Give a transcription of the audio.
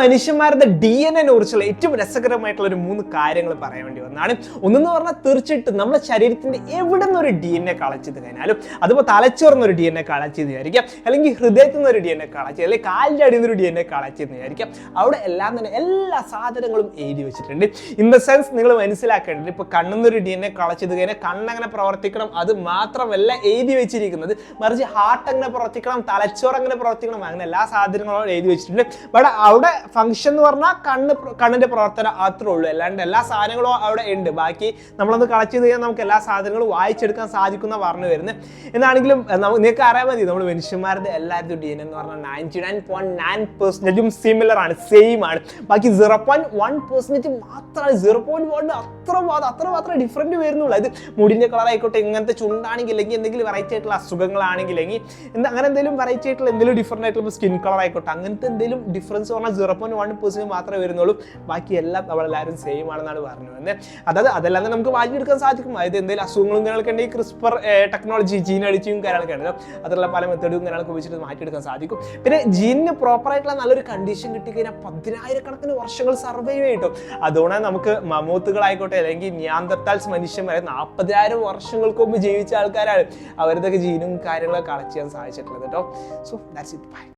മനുഷ്യന്മാരുടെ D N എനെ കുറിച്ചുള്ള ഏറ്റവും രസകരമായിട്ടുള്ള ഒരു മൂന്ന് കാര്യങ്ങൾ പറയാൻ വേണ്ടി വന്നതാണ്. ഒന്നെന്ന് പറഞ്ഞാൽ തീർച്ചയായിട്ടും നമ്മുടെ ശരീരത്തിന്റെ എവിടെ നിന്ന് ഒരു ഡി എൻ എ കളക്ട് കഴിഞ്ഞാലും അതുപോലെ തലച്ചോർന്ന് ഒരു ഡി എൻ എ കളക്ട് വിചാരിക്കാം അല്ലെങ്കിൽ ഹൃദയത്തിൽ നിന്ന് ഒരു ഡി എൻ എ കളക്ട് അല്ലെങ്കിൽ കാലിന്റെ അടിയിൽ നിന്ന് ഒരു ഡി എൻ എ കളക്ട് വിചാരിക്കാം അവിടെ എല്ലാം തന്നെ എല്ലാ സാധനങ്ങളും എഴുതി വെച്ചിട്ടുണ്ട്. ഇൻ ദ സെൻസ് നിങ്ങൾ മനസ്സിലാക്കേണ്ടത് ഇപ്പോൾ കണ്ണുന്നൊരു ഡി എൻ എ കളക്ട് കഴിഞ്ഞാൽ കണ്ണെങ്ങനെ പ്രവർത്തിക്കണം അത് മാത്രമല്ല എഴുതി വെച്ചിരിക്കുന്നത്. മറിച്ച് ഹാർട്ട് അങ്ങനെ പ്രവർത്തിക്കണം തലച്ചോർ അങ്ങനെ പ്രവർത്തിക്കണം അങ്ങനെ എല്ലാ സാധനങ്ങളും എഴുതി വെച്ചിട്ടുണ്ട്. ബട്ട് അവിടെ ഫംഗ്ഷൻ എന്ന് പറഞ്ഞാൽ കണ്ണ് കണ്ണിന്റെ പ്രവർത്തനം അത്രേ ഉള്ളൂ. അല്ലാണ്ട് എല്ലാ സാധനങ്ങളും അവിടെ ഉണ്ട്. ബാക്കി നമ്മളൊന്ന് കളക്ട് ചെയ്ത് കഴിഞ്ഞാൽ നമുക്ക് എല്ലാ സാധനങ്ങളും വായിച്ചെടുക്കാൻ സാധിക്കുന്ന പറഞ്ഞു വരുന്നത് എന്നാണെങ്കിലും നിങ്ങൾക്ക് അറിയാൻ മതി നമ്മൾ മനുഷ്യന്മാരുടെ എല്ലാവരുടെയും ഡി എൻ എന്ന് പറഞ്ഞാൽ നയന്റി നയൻ പോയിന്റ് നയൻ പെർസെന്റേജും സിമിലർ ആണ് സെയിം ആണ്. ബാക്കി സീറോ പോയിന്റ് വൺ പെർസെന്റേജ് മാത്രമാണ്. സീറോ പോയിന്റ് വൺ അത്ര അത്ര മാത്രമേ ഡിഫറന്റ് വരുന്നുള്ളൂ. അത് മുടിന്റെ കളർ ആയിക്കോട്ടെ ഇങ്ങനത്തെ ചുണ്ടാണെങ്കിൽ അല്ലെങ്കിൽ എന്തെങ്കിലും വെറൈറ്റി ആയിട്ടുള്ള അസുഖങ്ങളാണെങ്കിൽ എന്താ അങ്ങനെ എന്തെങ്കിലും വെറൈറ്റി ആയിട്ടുള്ള എന്തെങ്കിലും ഡിഫറന്റ് ആയിട്ടുള്ള സ്കിൻ കളർ ആയിക്കോട്ടെ അങ്ങനത്തെ എന്തെങ്കിലും ഡിഫറൻസ് പറഞ്ഞാൽ സീറോ പോയിന്റ് വൺ പെർസെന്റ് മാത്രമേ വരുന്നുള്ളൂ. ബാക്കി എല്ലാം നമ്മളെല്ലാവരും സെയിം ആണെന്നാണ് പറഞ്ഞു തന്നെ അതായത് അതെല്ലാം തന്നെ നമുക്ക് മാറ്റിയെടുക്കാൻ സാധിക്കും. അതായത് എന്തെങ്കിലും അസുഖങ്ങളും കാര്യങ്ങളൊക്കെ ഉണ്ടെങ്കിൽ ക്രിസ്പർ ടെക്നോളജി ജീൻ അടിച്ചും കാര്യങ്ങളൊക്കെ ഉണ്ടല്ലോ അതിലുള്ള പല മെത്തേഡും കാര്യങ്ങളൊക്കെ ഉപയോഗിച്ചിട്ട് മാറ്റിയെടുക്കാൻ സാധിക്കും. പിന്നെ ജീനിന് പ്രോപ്പർ ആയിട്ടുള്ള നല്ലൊരു കണ്ടീഷൻ കിട്ടിക്കഴിഞ്ഞാൽ പതിനായിരക്കണക്കിന് വർഷങ്ങൾ സർവൈവ് ചെയ്യും അതുകൊണ്ട് നമുക്ക് മമൂത്തുകളായിക്കോട്ടെ അല്ലെങ്കിൽ ന്യാന്തത്താൽസ് മനുഷ്യന്മാരെ നാൽപ്പതിനായിരം വർഷങ്ങൾക്ക് മുമ്പ് ജീവിച്ച ആൾക്കാരാണ് അവരുടെയൊക്കെ ജീനും കാര്യങ്ങളൊക്കെ കളക്ട് ചെയ്യാൻ സാധിച്ചിട്ടുള്ളത് കേട്ടോ സോ ദാറ്റ്സ് ഇറ്റ് ബൈ